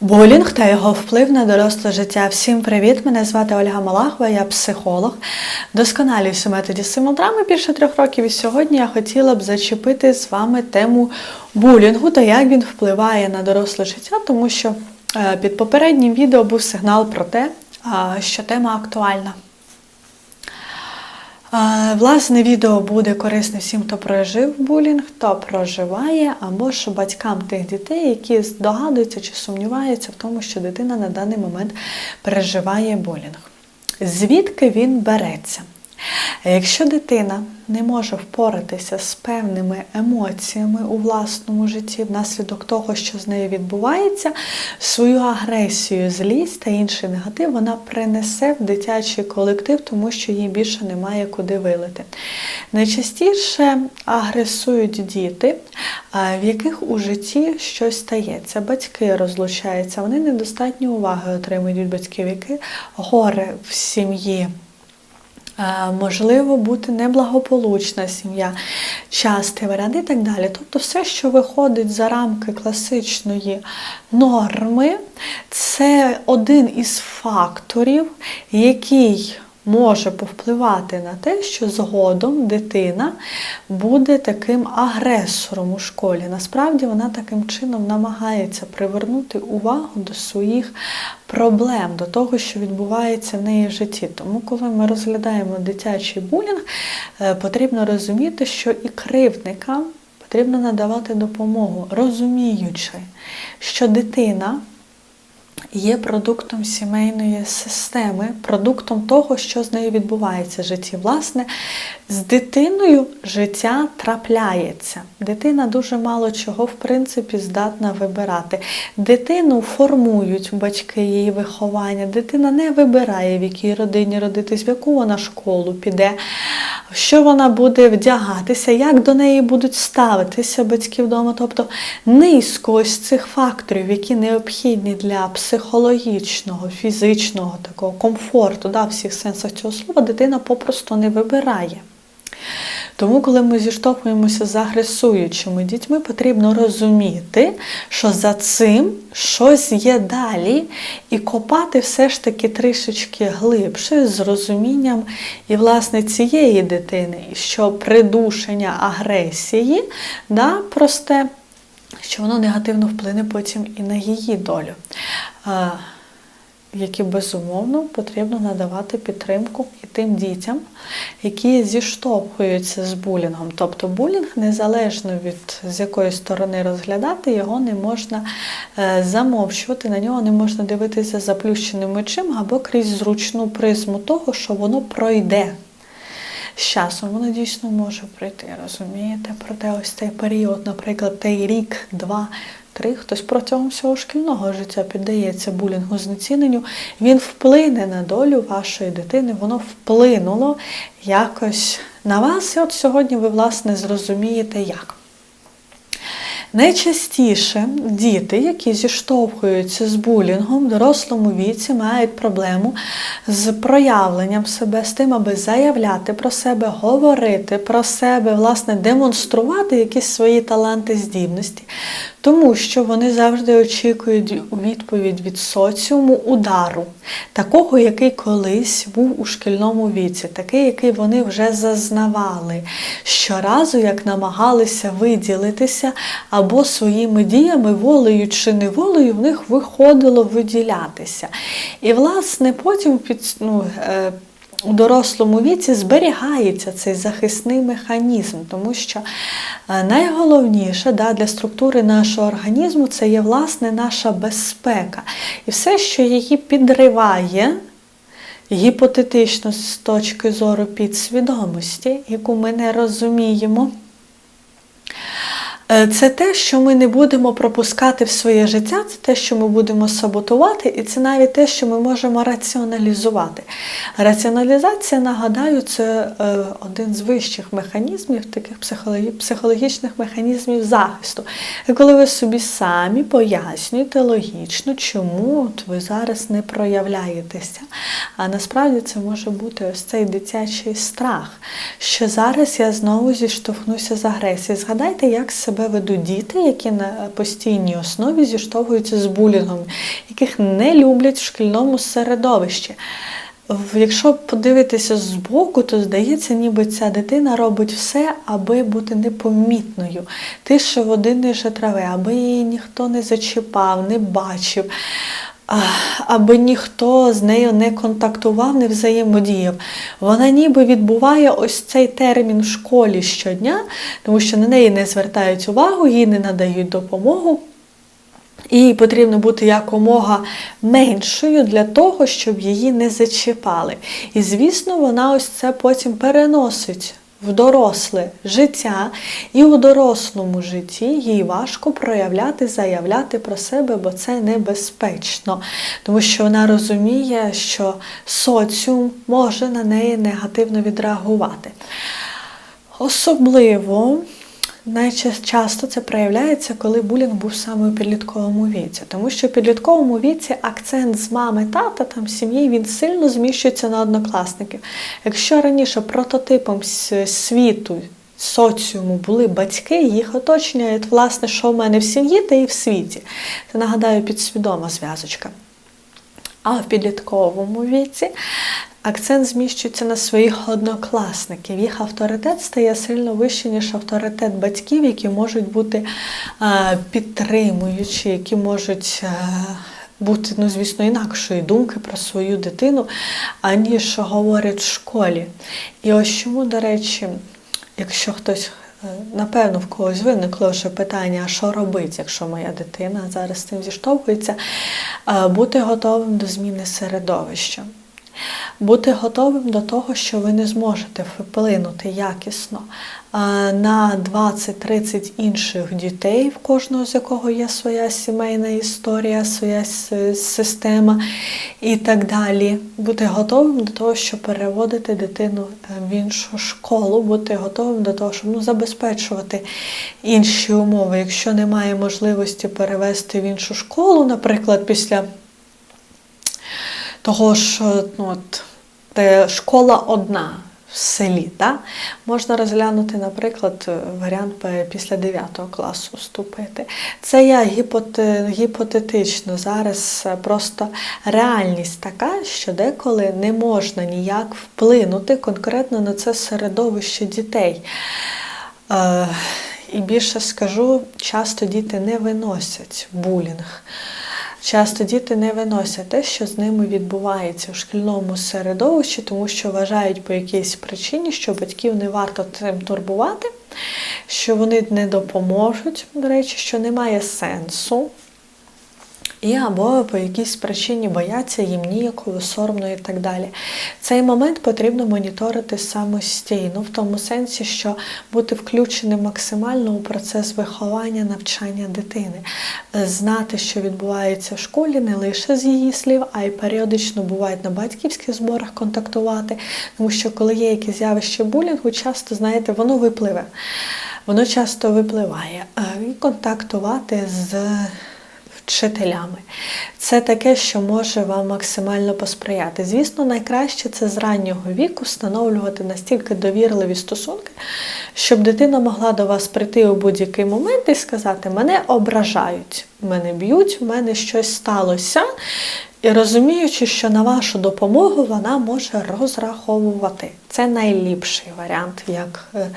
Булінг та його вплив на доросле життя. Всім привіт! Мене звати Ольга Малахова, я психолог. Досконалююсь у методі симулдрами більше трьох років. І сьогодні я хотіла б зачепити з вами тему булінгу та як він впливає на доросле життя, тому що е, під попереднім відео був сигнал про те, що тема актуальна. Власне, відео буде корисне всім, хто прожив булінг, хто проживає, або ж батькам тих дітей, які здогадуються чи сумніваються в тому, що дитина на даний момент переживає булінг. Звідки він береться? Якщо дитина не може впоратися з певними емоціями у власному житті внаслідок того, що з нею відбувається, свою агресію, злість та інший негатив вона принесе в дитячий колектив, тому що їй більше немає куди вилити. Найчастіше агресують діти, в яких у житті щось стається. Батьки розлучаються, вони недостатньо уваги отримують від батьків, які горе в сім'ї. Е, Можливо, бути неблагополучна сім'я, частий варіант і так далі. Тобто, все, що виходить за рамки класичної норми, це один із факторів, який може повпливати на те, що згодом дитина буде таким агресором у школі. Насправді вона таким чином намагається привернути увагу до своїх проблем, до того, що відбувається в неї в житті. Тому, коли ми розглядаємо дитячий булінг, е, потрібно розуміти, що і кривдникам потрібно надавати допомогу, розуміючи, що дитина є продуктом сімейної системи, продуктом того, що з нею відбувається в житті. Власне, з дитиною життя трапляється. Дитина дуже мало чого, в принципі, здатна вибирати. Дитину формують батьки її виховання. Дитина не вибирає, в якій родині родитись, в яку вона школу піде, що вона буде вдягатися, як до неї будуть ставитися батьки вдома. Тобто низько ось цих факторів, які необхідні для психологічного, фізичного такого комфорту, да, всіх сенсах цього слова, дитина попросту не вибирає. Тому, коли ми зіштовхуємося з агресуючими дітьми, потрібно розуміти, що за цим щось є далі, і копати все ж таки трішечки глибше з розумінням і власне цієї дитини, що придушення агресії, да, просте, що воно негативно вплине потім і на її долю. Які безумовно потрібно надавати підтримку і тим дітям, які зіштовхуються з булінгом. Тобто булінг, незалежно від з якої сторони розглядати, його не можна е, замовчувати, на нього не можна дивитися заплющеним очима або крізь зручну призму того, що воно пройде. З часом воно дійсно може прийти. розумієте? Проте ось цей період, наприклад, той рік, два, три, хтось протягом всього шкільного життя піддається булінгу знеціненню, він вплине на долю вашої дитини, воно вплинуло якось на вас. І от сьогодні ви, власне, зрозумієте, як. Найчастіше діти, які зіштовхуються з булінгом в дорослому віці, мають проблему з проявленням себе, з тим, аби заявляти про себе, говорити про себе, власне, демонструвати якісь свої таланти, здібності, тому що вони завжди очікують відповідь від соціуму удару, такого, який колись був у шкільному віці, такий, який вони вже зазнавали. Щоразу, як намагалися виділитися, своїми діями, волею чи неволею, в них виходило виділятися. І, власне, потім під, ну, е, у дорослому віці зберігається цей захисний механізм, тому що е, найголовніше да, для структури нашого організму це є власне наша безпека. І все, що її підриває, гіпотетично з точки зору підсвідомості, яку ми не розуміємо. Е, Це те, що ми не будемо пропускати в своє життя, це те, що ми будемо саботувати, і це навіть те, що ми можемо раціоналізувати. Раціоналізація, нагадаю, це е, один з вищих механізмів, таких психологічних механізмів захисту. Коли ви собі самі пояснюєте логічно, чому ви зараз не проявляєтеся. А насправді це може бути ось цей дитячий страх, що зараз я знову зіштовхнуся з агресією. Згадайте, як себе себе ведуть діти, які на постійній основі зіштовхуються з булінгом, яких не люблять в шкільному середовищі. Якщо подивитися збоку, то здається, ніби ця дитина робить все, аби бути непомітною. Тише води ниже трави, аби її ніхто не зачіпав, не бачив, аби ніхто з нею не контактував, не взаємодіяв. Вона ніби відбуває ось цей термін в школі щодня, тому що на неї не звертають увагу, їй не надають допомогу. І потрібно бути якомога меншою для того, щоб її не зачіпали. І, звісно, вона ось це потім переносить в доросле життя, і у дорослому житті їй важко проявляти, заявляти про себе, бо це небезпечно, тому що вона розуміє, що соціум може на неї негативно відреагувати. Особливо найчасто це проявляється, коли булінг був саме у підлітковому віці. Тому що в підлітковому віці акцент з мами, тата, там сім'ї він сильно зміщується на однокласників. Якщо раніше прототипом світу, соціуму були батьки, їх оточення, власне, що в мене в сім'ї, та і в світі. Це нагадаю підсвідома зв'язочка. А в підлітковому віці акцент зміщується на своїх однокласників. Їх авторитет стає сильно вищий, ніж авторитет батьків, які можуть бути підтримуючі, які можуть. Бути, ну, звісно, інакшої думки про свою дитину, аніж говорять в школі. І ось чому, до речі, якщо хтось, напевно, в когось виникло вже питання, а що робити, якщо моя дитина зараз з цим зіштовхується, е, бути готовим до зміни середовища. Бути готовим до того, що ви не зможете вплинути якісно на 20-30 інших дітей, в кожного з якого є своя сімейна історія, своя система і так далі. Бути готовим до того, щоб переводити дитину е, в іншу школу, бути готовим до того, щоб ну, забезпечувати інші умови. Якщо немає можливості перевести в іншу школу, наприклад, після того що ну, от, де школа одна в селі. Да? Можна розглянути, наприклад, варіант після 9 класу вступити. Це я гіпотетично. Зараз е, просто реальність така, що деколи не можна ніяк вплинути конкретно на це середовище дітей. Е, і більше скажу, часто діти не виносять булінг. Часто діти не виносять те, що з ними відбувається в шкільному середовищі, тому що вважають по якійсь причині, що батьків не варто цим турбувати, що вони не допоможуть, до речі, що немає сенсу. І або по якійсь причині бояться їм ніяково, соромно і так далі. Цей момент потрібно моніторити самостійно, в тому сенсі, що бути включеним максимально у процес виховання, навчання дитини, знати, що відбувається в школі, не лише з її слів, а й періодично бувають на батьківських зборах контактувати. Тому що коли є якісь явище булінгу, часто, знаєте, воно випливе. Воно часто випливає. Е, І контактувати з вчителями. Це таке, що може вам максимально посприяти. Звісно, найкраще це з раннього віку встановлювати настільки довірливі стосунки, щоб дитина могла до вас прийти у будь-який момент і сказати: мене ображають, мене б'ють, в мене щось сталося. І розуміючи, що на вашу допомогу вона може розраховувати. Це найліпший варіант, як е,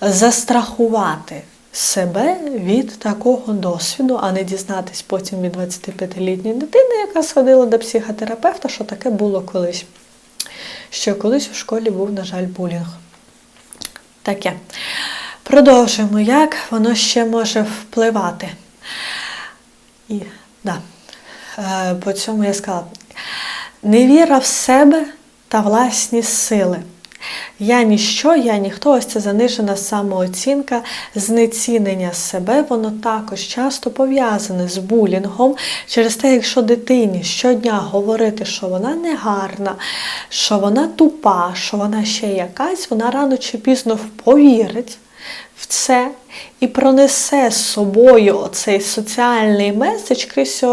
застрахувати себе від такого досвіду, а не дізнатись потім від 25-літньої дитини, яка сходила до психотерапевта, що таке було колись. Що колись у школі був, на жаль, булінг. Таке. Продовжуємо, як воно ще може впливати. І, да. Е, По цьому я сказала: невіра в себе та власні сили. Я ніщо, я ніхто, ось це занижена самооцінка, знецінення себе, воно також часто пов'язане з булінгом. Через те, якщо дитині щодня говорити, що вона негарна, що вона тупа, що вона ще якась, вона рано чи пізно повірить в це і пронесе з собою оцей соціальний меседж крізь,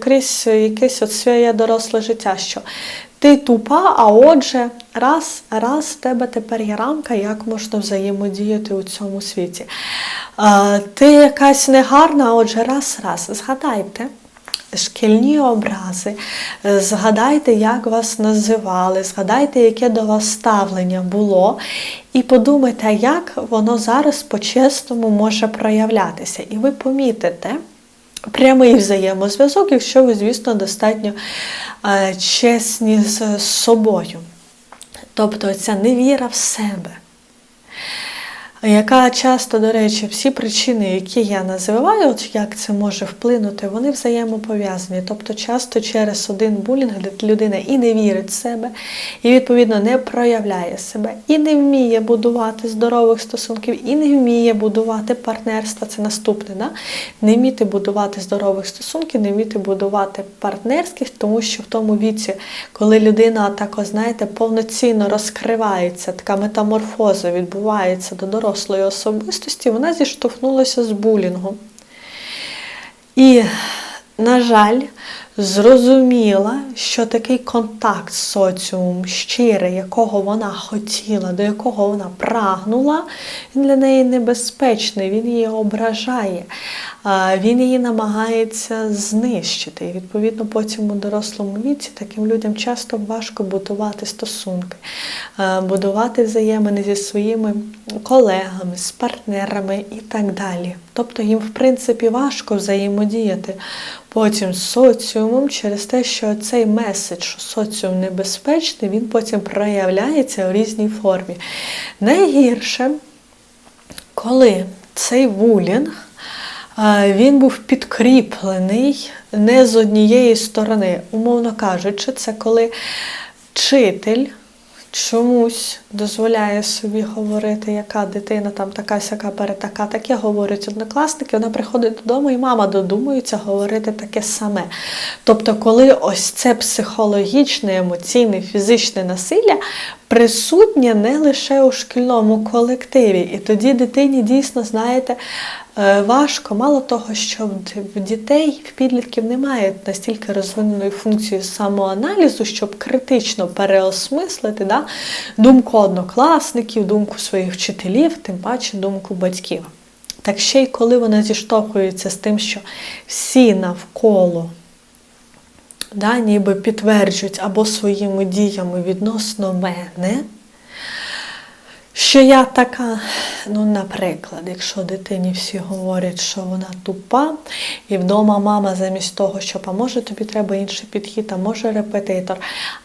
крізь якесь от своє доросле життя, що ти тупа, а отже, раз, раз в тебе тепер є рамка, як можна взаємодіяти у цьому світі. Ти якась негарна, а отже, раз, раз. Згадайте. Шкільні образи, згадайте, як вас називали, згадайте, яке до вас ставлення було, і подумайте, як воно зараз по-чесному може проявлятися. І ви помітите прямий взаємозв'язок, якщо ви, звісно, достатньо е, чесні з собою. Тобто ця невіра в себе яка часто, до речі, всі причини, які я називаю, от як це може вплинути, вони взаємопов'язані. Тобто, часто через один булінг людина і не вірить в себе, і відповідно не проявляє себе, і не вміє будувати здорових стосунків, і не вміє будувати партнерства. Це наступне, да? не вміти будувати здорових стосунків, не вміти будувати партнерських, тому що в тому віці, коли людина так, знаєте, повноцінно розкривається, така метаморфоза відбувається до дорослого, дорослої особистості, вона зіштовхнулася з булінгом. І, на жаль, зрозуміла, що такий контакт з соціумом щирий, якого вона хотіла, до якого вона прагнула, він для неї небезпечний, він її ображає, він її намагається знищити. І відповідно потім у дорослому віці таким людям часто важко будувати стосунки, будувати взаємини зі своїми колегами, з партнерами і так далі. Тобто їм, в принципі, важко взаємодіяти потім з соціумом через те, що цей меседж, що соціум небезпечний, він потім проявляється у різній формі. Найгірше, коли цей булінг він був підкріплений не з однієї сторони. Умовно кажучи, це коли вчитель чомусь дозволяє собі говорити, яка дитина там така сяка перетака, таке говорять однокласники, вона приходить додому, і мама додумується говорити таке саме. Тобто, коли ось це психологічне, емоційне, фізичне насилля присутнє не лише у шкільному колективі, і тоді дитині дійсно, знаєте, важко, мало того, що в дітей, в підлітків немає настільки розвиненої функції самоаналізу, щоб критично переосмислити да, думку однокласників, думку своїх вчителів, тим паче думку батьків. Так ще й коли вона зіштовхується з тим, що всі навколо да, ніби підтверджують або своїми діями відносно мене. Що я така, ну, наприклад, якщо дитині всі говорять, що вона тупа, і вдома мама замість того, щоб, а може тобі треба інший підхід, а може репетитор,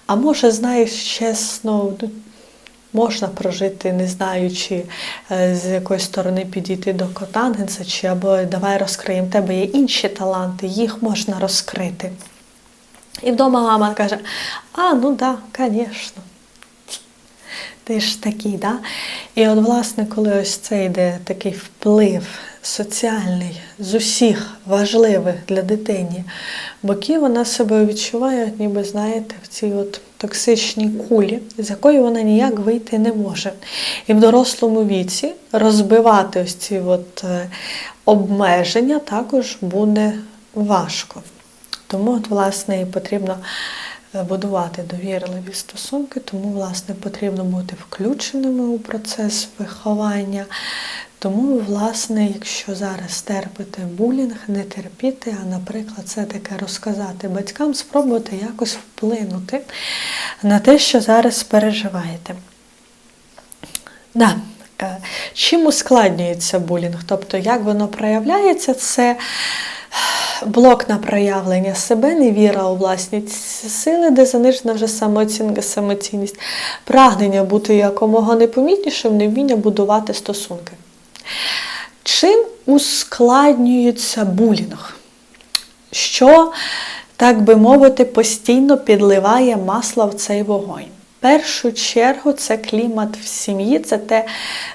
а може, знаєш, чесно, ну, можна прожити, не знаючи, е, з якої сторони підійти до котангенса, чи або давай розкриємо, тебе є інші таланти, їх можна розкрити. І вдома мама каже, а, ну так, да, звісно ти ж такий, да? І от, власне, коли ось це йде такий вплив соціальний з усіх важливих для дитині боків, вона себе відчуває, ніби, знаєте, в цій от токсичній кулі, з якої вона ніяк вийти не може. І в дорослому віці розбивати ось ці от е, обмеження також буде важко. Тому, от, власне, і потрібно будувати довірливі стосунки, тому, власне, потрібно бути включеними у процес виховання. Тому, власне, якщо зараз терпите булінг, не терпіти, а, наприклад, це таке розказати батькам, спробувати якось вплинути на те, що зараз переживаєте. Да. Е, чим ускладнюється булінг? Тобто, як воно проявляється, це блок на проявлення себе, невіра у власні сили, де занижена вже самооцінка, самоцінність, прагнення бути якомога непомітнішим, невміння будувати стосунки. Чим ускладнюється булінг? Що, так би мовити, постійно підливає масло в цей вогонь? Першу чергу це клімат в сім'ї, це те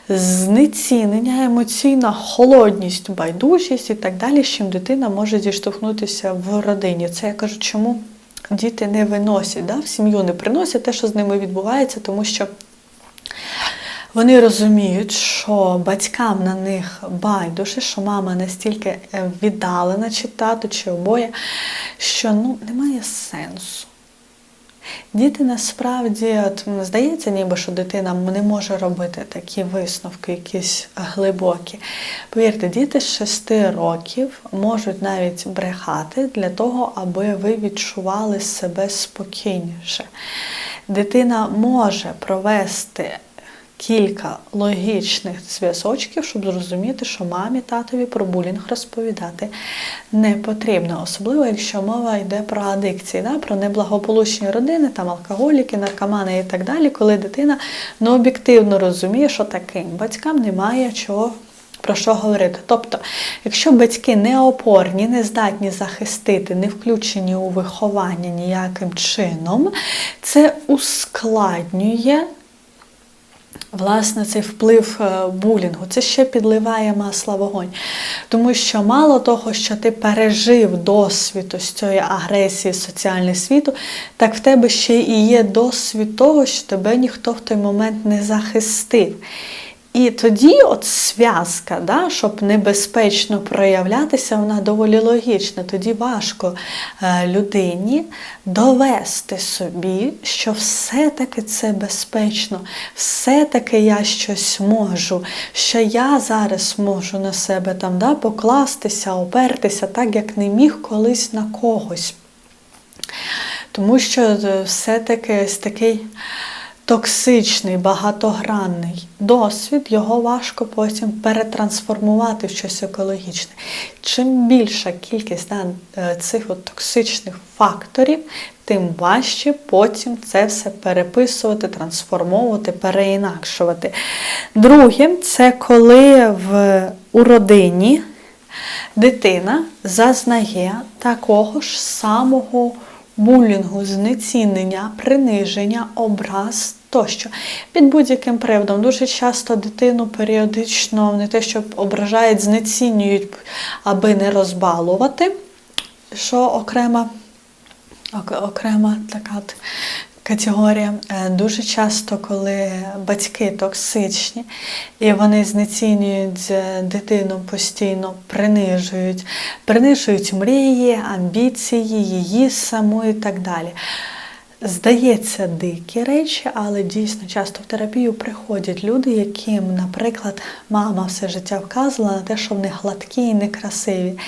знецінення, емоційна холодність, байдужість і так далі, з чим дитина може зіштовхнутися в родині. Це я кажу, чому діти не виносять, да? в сім'ю не приносять те, що з ними відбувається, тому що. Вони розуміють, що батькам на них байдуже, що мама настільки віддалена, чи тато, чи обоє, що ну, немає сенсу. Діти насправді от, здається, ніби що дитина не може робити такі висновки, якісь глибокі. Повірте, діти з 6 років можуть навіть брехати для того, аби ви відчували себе спокійніше. Дитина може провести кілька логічних зв'язочків, щоб зрозуміти, що мамі татові про булінг розповідати не потрібно, особливо якщо мова йде про адикції, да, про неблагополучні родини, там алкоголіки, наркомани і так далі, коли дитина ну, об'єктивно розуміє, що таким батькам немає чого. Про що говорити? Тобто, якщо батьки не опорні, не здатні захистити, не включені у виховання ніяким чином, це ускладнює Власне, цей вплив е, булінгу, це ще підливає масла вогонь. Тому що мало того, що ти пережив досвід ось цієї агресії соціального світу, так в тебе ще і є досвід того, що тебе ніхто в той момент не захистив. І тоді от зв'язка, да, щоб небезпечно проявлятися, вона доволі логічна. Тоді важко е, людині довести собі, що все-таки це безпечно, все-таки я щось можу, що я зараз можу на себе там да, покластися, опертися, так як не міг колись на когось. Тому що е, все-таки ось такий токсичний, багатогранний досвід, його важко потім перетрансформувати в щось екологічне. Чим більша кількість е, цих от токсичних факторів, тим важче потім це все переписувати, трансформовувати, переінакшувати. Друге, це коли в, у родині дитина зазнає такого ж самого булінгу, знецінення, приниження, образ тощо. Під будь-яким приводом. Дуже часто дитину періодично не те, що ображають, знецінюють, аби не розбалувати, що окрема, окрема така категорія. Е, дуже часто, коли батьки токсичні і вони знецінюють е, дитину постійно, принижують, принижують мрії, амбіції, її саму і так далі. Здається, дикі речі, але дійсно часто в терапію приходять люди, яким, наприклад, мама все життя вказувала на те, що вони гладкі і некрасиві.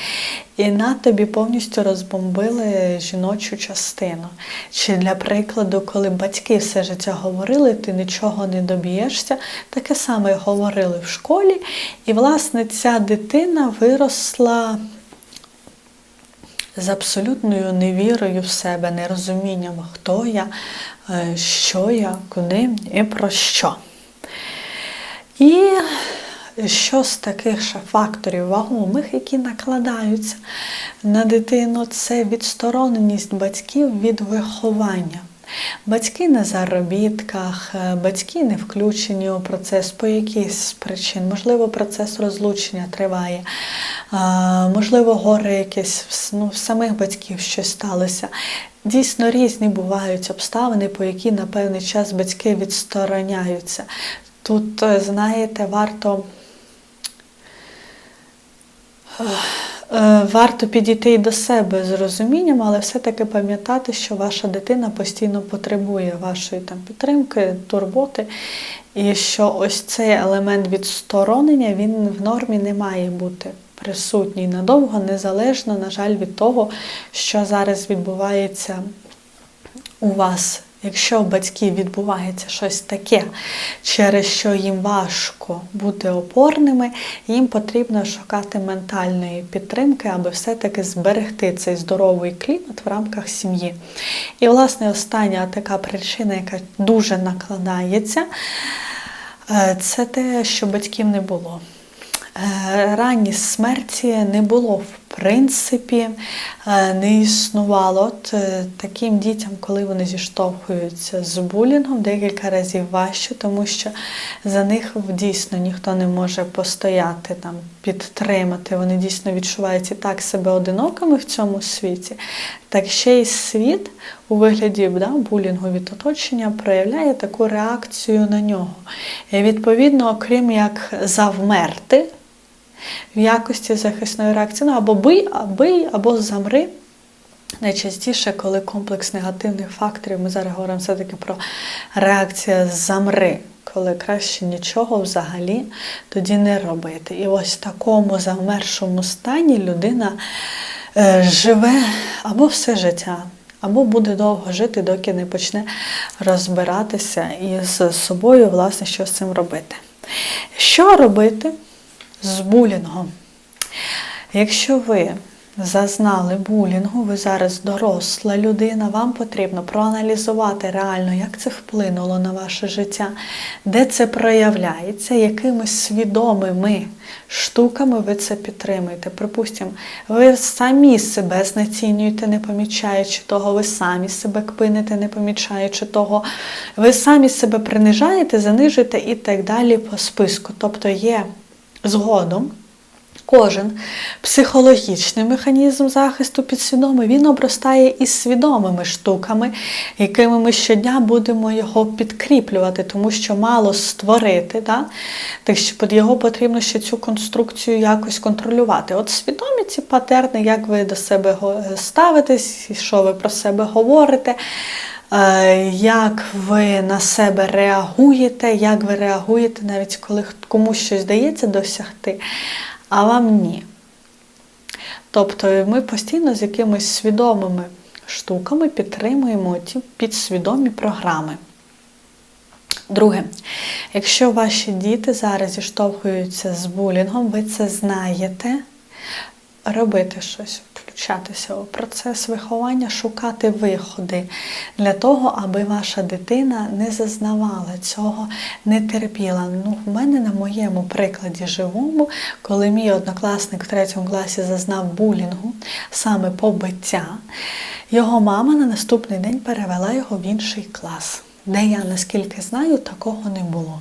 І на тобі повністю розбомбили жіночу частину. Чи для прикладу, коли батьки все життя говорили, ти нічого не доб'єшся, таке саме говорили в школі. І, власне, ця дитина виросла з абсолютною невірою в себе, нерозумінням, хто я, е, що я, куди і про що. І що з таких ще факторів вагомих, які накладаються на дитину, це відстороненість батьків від виховання. Батьки на заробітках, е, батьки не включені у процес по якійсь причин. Можливо, процес розлучення триває, можливо, горе якесь ну, в самих батьків щось сталося. Дійсно різні бувають обставини, по які на певний час батьки відстороняються. Тут, е, знаєте, варто. Е, варто підійти і до себе з розумінням, але все-таки пам'ятати, що ваша дитина постійно потребує вашої там підтримки, турботи, і що ось цей елемент відсторонення він в нормі не має бути присутній надовго, незалежно, на жаль, від того, що зараз відбувається у вас. Якщо у батьків відбувається щось таке, через що їм важко бути опорними, їм потрібно шукати ментальної підтримки, аби все-таки зберегти цей здоровий клімат в рамках сім'ї. І, власне, остання така причина, яка дуже накладається, е, це те, що батьків не було. Е, ранні смерті не було принципі, е, не існувало. От е, таким дітям, коли вони зіштовхуються з булінгом, декілька разів важче, тому що за них дійсно ніхто не може постояти, там, підтримати. Вони дійсно відчувають і так себе одинокими в цьому світі, так ще й світ у вигляді да, булінгу від оточення проявляє таку реакцію на нього. І відповідно, окрім як завмерти в якості захисної реакції. Ну, або бий, або бий, або замри. Найчастіше, коли комплекс негативних факторів, ми зараз говоримо все-таки про реакція замри, коли краще нічого взагалі тоді не робити. І ось в такому замершому стані людина е, живе або все життя, або буде довго жити, доки не почне розбиратися із собою, власне, що з цим робити. Що робити з булінгом? Якщо ви зазнали булінгу, ви зараз доросла людина, вам потрібно проаналізувати реально, як це вплинуло на ваше життя, де це проявляється, якими свідомими штуками ви це підтримуєте. Припустимо, ви самі себе знецінюєте, не помічаючи того, ви самі себе кпините, не помічаючи того, ви самі себе принижаєте, занижуєте і так далі по списку. Тобто є згодом. Кожен психологічний механізм захисту підсвідомий, він обростає із свідомими штуками, якими ми щодня будемо його підкріплювати, тому що мало створити, да? так що його потрібно ще цю конструкцію якось контролювати. От свідомі ці патерни, як ви до себе ставитесь, що ви про себе говорите. Е, Як ви на себе реагуєте, як ви реагуєте, навіть коли комусь щось дається досягти, а вам ні. Тобто ми постійно з якимись свідомими штуками підтримуємо ті підсвідомі програми. Друге, якщо ваші діти зараз зіштовхуються з булінгом, ви це знаєте, робити щось, включатися у процес виховання, шукати виходи для того, аби ваша дитина не зазнавала цього, не терпіла. Ну, в мене на моєму прикладі живому, коли мій однокласник в третьому класі зазнав булінгу, саме побиття, його мама на наступний день перевела його в інший клас, де я, наскільки знаю, такого не було.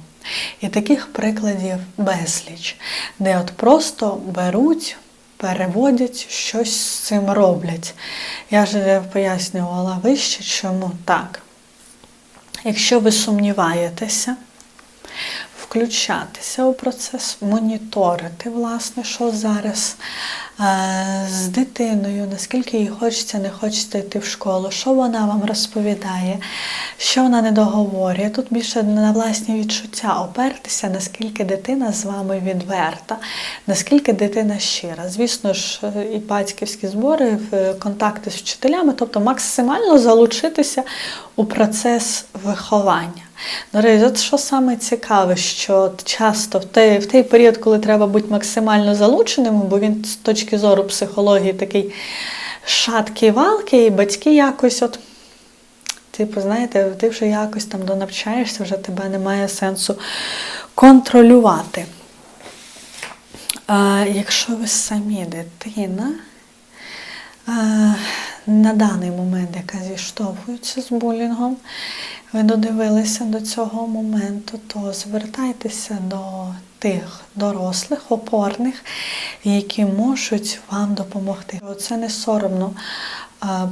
І таких прикладів безліч, де от просто беруть переводять, щось з цим роблять. Я вже пояснювала вище, чому так. Якщо ви сумніваєтеся, включатися у процес, моніторити, власне, що зараз е, з дитиною, наскільки їй хочеться, не хочеться йти в школу, що вона вам розповідає, що вона не договорює. Тут більше на власні відчуття опертися, наскільки дитина з вами відверта, наскільки дитина щира. Звісно ж, і батьківські збори, в- контакти з вчителями, тобто максимально залучитися у процес виховання. До речі, от що саме цікаве, що часто в той, в той період, коли треба бути максимально залученим, бо він з точки зору психології такий шаткий валки, і батьки якось от. Типу, знаєте, ти вже якось там донавчаєшся, вже тебе немає сенсу контролювати. А, якщо ви самі дитина, а, на даний момент, яка зіштовхується з булінгом, ви додивилися до цього моменту, то звертайтеся до тих дорослих, опорних, які можуть вам допомогти. Це не соромно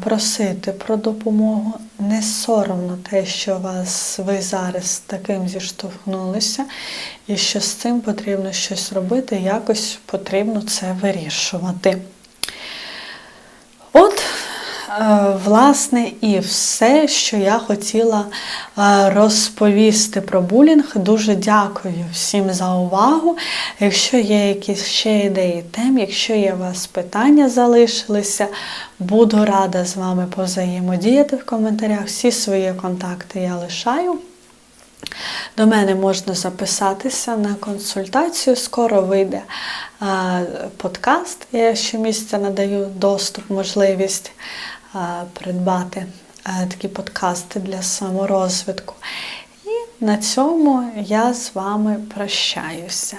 просити про допомогу, не соромно те, що вас ви зараз таким зіштовхнулися, і що з цим потрібно щось робити, якось потрібно це вирішувати. Е, власне, і все, що я хотіла е, розповісти про булінг. Дуже дякую всім за увагу. Якщо є якісь ще ідеї тем, якщо є у вас питання залишилися, буду рада з вами позаємодіяти в коментарях. Всі свої контакти я лишаю. До мене можна записатися на консультацію. Скоро вийде а, подкаст. Я щомісяця надаю доступ, можливість придбати такі подкасти для саморозвитку. І на цьому я з вами прощаюся.